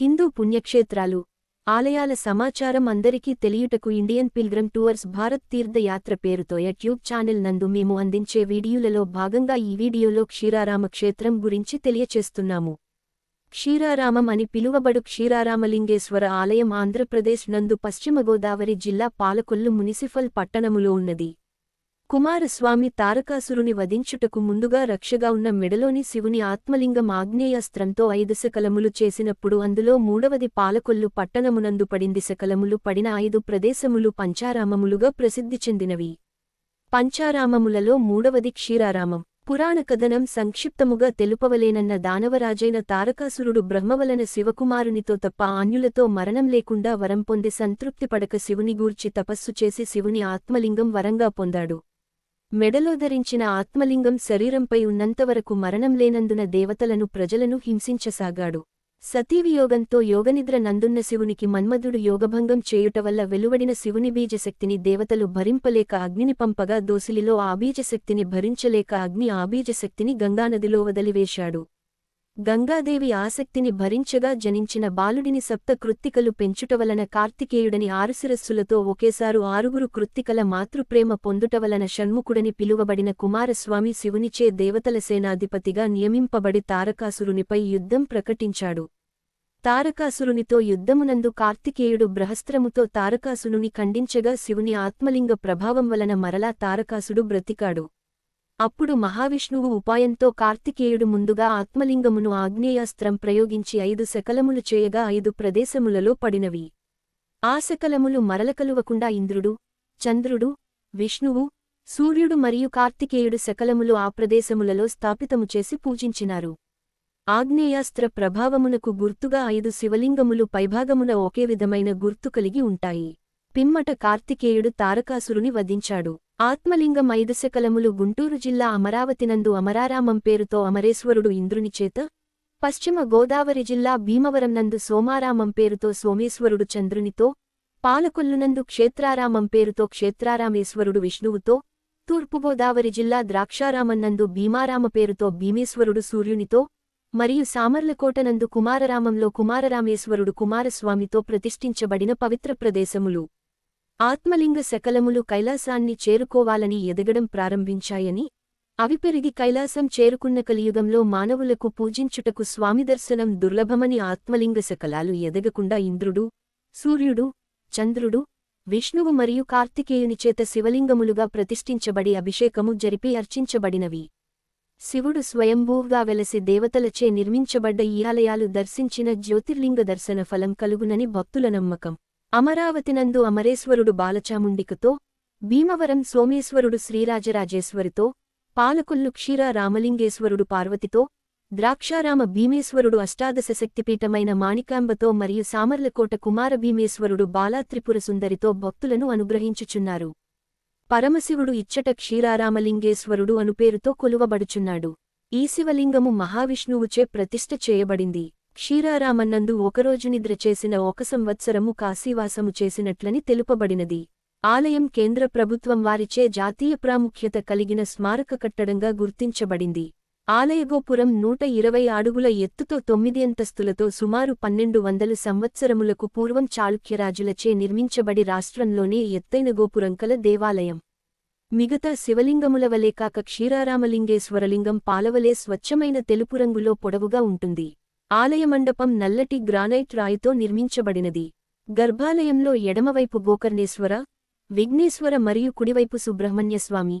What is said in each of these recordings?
హిందూ పుణ్యక్షేత్రాలు ఆలయాల సమాచారం అందరికీ తెలియుటకు ఇండియన్ పిల్గ్రమ్ టూర్స్ భారత్ తీర్థయాత్ర పేరుతో యూట్యూబ్ ఛానల్ నందు మేము అందించే వీడియోలలో భాగంగా ఈ వీడియోలో క్షీరారామ క్షేత్రం గురించి తెలియచేస్తున్నాము. క్షీరారామం అని పిలువబడు క్షీరారామలింగేశ్వర ఆలయం ఆంధ్రప్రదేశ్ నందు పశ్చిమ గోదావరి జిల్లా పాలకొల్లు మునిసిపల్ పట్టణములో ఉన్నది. కుమారస్వామి తారకాసురుని వధించుటకు ముందుగా రక్షగా ఉన్న మెడలోని శివుని ఆత్మలింగం ఆగ్నేయాస్త్రంతో ఐదు శకలములు చేసినప్పుడు అందులో మూడవది పాలకొల్లు పట్టణమునందు పడింది. శకలములు పడిన ఐదు ప్రదేశములు పంచారామములుగా ప్రసిద్ధి చెందినవి. పంచారామములలో మూడవది క్షీరారామం. పురాణ కథనం సంక్షిప్తముగా తెలుపవలేనన్న దానవరాజైన తారకాసురుడు బ్రహ్మవలన శివకుమారునితో తప్ప ఆన్యులతో మరణం లేకుండా వరం పొంది సంతృప్తిపడక శివుని గూర్చి తపస్సు చేసి శివుని ఆత్మలింగం వరంగా పొందాడు. మెడలో ధరించిన ఆత్మలింగం శరీరంపై ఉన్నంతవరకు మరణం లేనందున దేవతలను ప్రజలను హింసించసాగాడు. సతీవియోగంతో యోగనిద్ర నందున్న శివునికి మన్మధుడు యోగభంగం చేయుటవల్ల వెలువడిన శివుని బీజశక్తిని దేవతలు భరింపలేక అగ్నిని పంపగా దోసిలిలో ఆ బీజశక్తిని భరించలేక అగ్ని ఆ బీజశక్తిని గంగానదిలో వదిలివేశాడు. గంగాదేవి ఆసక్తిని భరించగా జనించిన బాలుడిని సప్త కృత్తికలు పెంచుటవలన కార్తికేయుడని ఆరుశిరస్సులతో ఒకేసారు ఆరుగురు కృత్తికల మాతృప్రేమ పొందుటవలన షణ్ముఖుడని పిలువబడిన కుమారస్వామి శివునిచే దేవతల సేనాధిపతిగా నియమింపబడి తారకాసురునిపై యుద్ధం ప్రకటించాడు. తారకాసురునితో యుద్ధమునందు కార్తికేయుడు బ్రహస్త్రముతో తారకాసురుని ఖండించగా శివుని ఆత్మలింగ ప్రభావం వలన మరలా తారకాసుడు బ్రతికాడు. అప్పుడు మహావిష్ణువు ఉపాయంతో కార్తికేయుడు ముందుగా ఆత్మలింగమును ఆగ్నేయాస్త్రం ప్రయోగించి ఐదు శకలములు చేయగా ఐదు ప్రదేశములలో పడినవి. ఆ శకలములు మరలకలువకుండా ఇంద్రుడు చంద్రుడు విష్ణువు సూర్యుడు మరియు కార్తికేయుడు శకలములు ఆ ప్రదేశములలో స్థాపితము చేసి పూజించినారు. ఆగ్నేయాస్త్ర ప్రభావమునకు గుర్తుగా ఐదు శివలింగములు పైభాగమున ఒకే విధమైన గుర్తు కలిగి ఉంటాయి. పిమ్మట కార్తికేయుడు తారకాసురుని వధించాడు. ఆత్మలింగం ఐదు శకలములు గుంటూరు జిల్లా అమరావతినందు అమరారామం పేరుతో అమరేశ్వరుడు ఇంద్రునిచేత పశ్చిమ గోదావరి జిల్లా భీమవరం నందు సోమారామం పేరుతో సోమేశ్వరుడు చంద్రునితో పాలకొల్లునందు క్షేత్రారామం పేరుతో క్షేత్రారామేశ్వరుడు విష్ణువుతో తూర్పుగోదావరి జిల్లా ద్రాక్షారామన్నందు భీమారామ పేరుతో భీమేశ్వరుడు సూర్యునితో మరియు సామర్లకోటనందు కుమారరామంలో కుమారరామేశ్వరుడు కుమారస్వామితో ప్రతిష్ఠించబడిన పవిత్ర ప్రదేశములు. ఆత్మలింగ శకలములు కైలాసాన్ని చేరుకోవాలని ఎదగడం ప్రారంభించాయని అవి పెరిగి కైలాసం చేరుకున్న కలియుగంలో మానవులకు పూజించుటకు స్వామిదర్శనం దుర్లభమని ఆత్మలింగ శకలాలు ఎదగకుండా ఇంద్రుడు సూర్యుడు చంద్రుడు విష్ణువు మరియు కార్తికేయునిచేత శివలింగములుగా ప్రతిష్ఠించబడి అభిషేకము జరిపి అర్చించబడినవి. శివుడు స్వయంభూగా వెలసి దేవతలచే నిర్మించబడ్డ ఈ ఆలయాలు దర్శించిన జ్యోతిర్లింగ దర్శన ఫలం కలుగునని భక్తుల నమ్మకం. అమరావతినందు అమరేశ్వరుడు బాలచాముండికతో భీమవరం సోమేశ్వరుడు శ్రీరాజరాజేశ్వరితో పాలకొల్లు క్షీర రామలింగేశ్వరుడు పార్వతితో ద్రాక్షారామ భీమేశ్వరుడు అష్టాదశ శక్తిపీఠమైన మాణికాంబతో మరియు సామర్లకోట కుమార భీమేశ్వరుడు బాలాత్రిపుర సుందరితో భక్తులను అనుగ్రహించుచున్నారు. పరమశివుడు ఇచ్చట క్షీరారామలింగేశ్వరుడు అనుపేరుతో కొలువబడుచున్నాడు. ఈ శివలింగము మహావిష్ణువుచే ప్రతిష్ఠ చేయబడింది. క్షీరారామన్నందు ఒకరోజు నిద్ర చేసిన ఒక సంవత్సరము కాశీవాసము చేసినట్లని తెలుపబడినది. ఆలయం కేంద్ర ప్రభుత్వం వారిచే జాతీయ ప్రాముఖ్యత కలిగిన స్మారక కట్టడంగా గుర్తించబడింది. ఆలయగోపురం నూట ఇరవై అడుగుల ఎత్తుతో తొమ్మిది అంతస్తులతో సుమారు పన్నెండు వందల సంవత్సరములకు పూర్వం చాళుక్యరాజులచే నిర్మించబడి రాష్ట్రంలోనే ఎత్తైన గోపురం కల దేవాలయం. మిగతా శివలింగముల వలె కాక క్షీరారామలింగేశ్వరలింగం పాలవలే స్వచ్ఛమైన తెలుపు రంగులో పొడవుగా ఉంటుంది. ఆలయమండపం నల్లటి గ్రానైట్ రాయితో నిర్మించబడినది. గర్భాలయంలో ఎడమవైపు గోకర్ణేశ్వర విఘ్నేశ్వర మరియు కుడివైపు సుబ్రహ్మణ్యస్వామి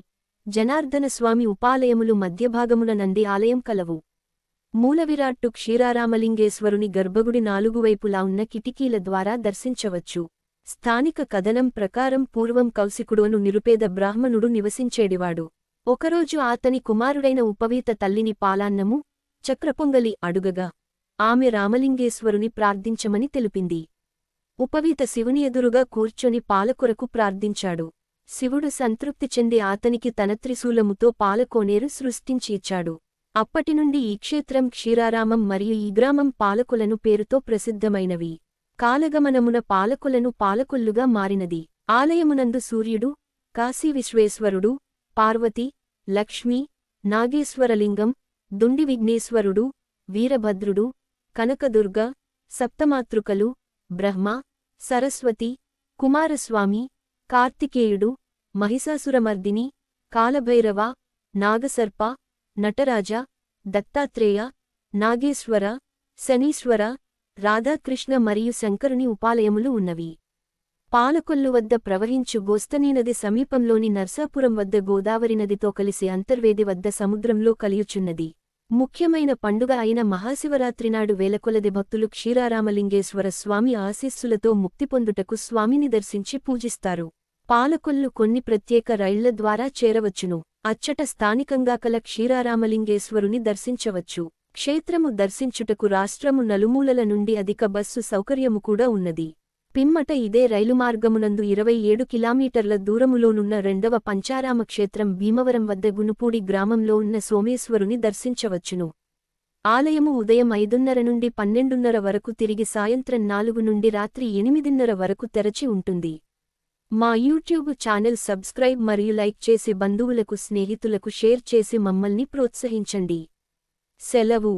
జనార్దనస్వామి ఉపాలయములు మధ్యభాగమున నంది ఆలయం కలవు. మూలవిరాట్టు క్షీరారామలింగేశ్వరుని గర్భగుడి నాలుగువైపులా ఉన్న కిటికీల ద్వారా దర్శించవచ్చు. స్థానిక కథనం ప్రకారం పూర్వం కౌశికుడును నిరుపేద బ్రాహ్మణుడు నివసించేడివాడు. ఒకరోజు ఆతని కుమారుడైన ఉపవీత తల్లిని పాలాన్నము చక్రపొంగలి అడుగగా ఆమె రామలింగేశ్వరుని ప్రార్థించమని తెలిపింది. ఉపవీత శివుని ఎదురుగా కూర్చొని పాలకొరకు ప్రార్థించాడు. శివుడు సంతృప్తి చెంది ఆతనికి తన త్రిశూలముతో పాలకోనేరు సృష్టించి ఇచ్చాడు అప్పటినుండి ఈ క్షేత్రం క్షీరారామం మరియు ఈ గ్రామం పాలకులను పేరుతో ప్రసిద్ధమైనవి. కాలగమనమున పాలకులను పాలకొల్లుగా మారినది. ఆలయమునందు సూర్యుడు కాశీ విశ్వేశ్వరుడు పార్వతి లక్ష్మీ నాగేశ్వరలింగం దుండి విఘ్నేశ్వరుడు వీరభద్రుడు కనకదుర్గ సప్తమాతృకలు బ్రహ్మ సరస్వతి కుమారస్వామి కార్తికేయుడు మహిషాసురమర్దిని కాలభైరవ నాగసర్ప నటరాజ దత్తాత్రేయ నాగేశ్వర శనీశ్వర రాధాకృష్ణ మరియు శంకరుని ఉపాలయములు ఉన్నవి. పాలకొల్లు వద్ద ప్రవహించు గోస్తనీనది సమీపంలోని నర్సాపురం వద్ద గోదావరి నదితో కలిసి అంతర్వేది వద్ద సముద్రంలో కలియుచున్నది. ముఖ్యమైన పండుగ అయిన మహాశివరాత్రినాడు వేలకొలది భక్తులు క్షీరారామలింగేశ్వర స్వామి ఆశీస్సులతో ముక్తి పొందుటకు స్వామిని దర్శించి పూజిస్తారు. పాలకొల్లు కొన్ని ప్రత్యేక రైళ్ళ ద్వారా చేరవచ్చును. అచ్చట స్థానికంగా కల క్షీరారామలింగేశ్వరుని దర్శించవచ్చు. క్షేత్రము దర్శించుటకు రాష్ట్రము నలుమూలల నుండి అధిక బస్సు సౌకర్యము కూడా ఉన్నది. పిమ్మట ఇదే రైలు మార్గమునందు ఇరవై ఏడు కిలోమీటర్ల దూరములోనున్న రెండవ పంచారామ క్షేత్రం భీమవరం వద్ద గునుపూడి గ్రామంలో ఉన్న సోమేశ్వరుని దర్శించవచ్చును. ఆలయము ఉదయం ఐదున్నర నుండి పన్నెండున్నర వరకు తిరిగి సాయంత్రం నాలుగు నుండి రాత్రి ఎనిమిదిన్నర వరకు తెరచి ఉంటుంది. మా యూట్యూబ్ ఛానల్ సబ్స్క్రైబ్ మరియు లైక్ చేసి బంధువులకు స్నేహితులకు షేర్ చేసి మమ్మల్ని ప్రోత్సహించండి. సెలవు.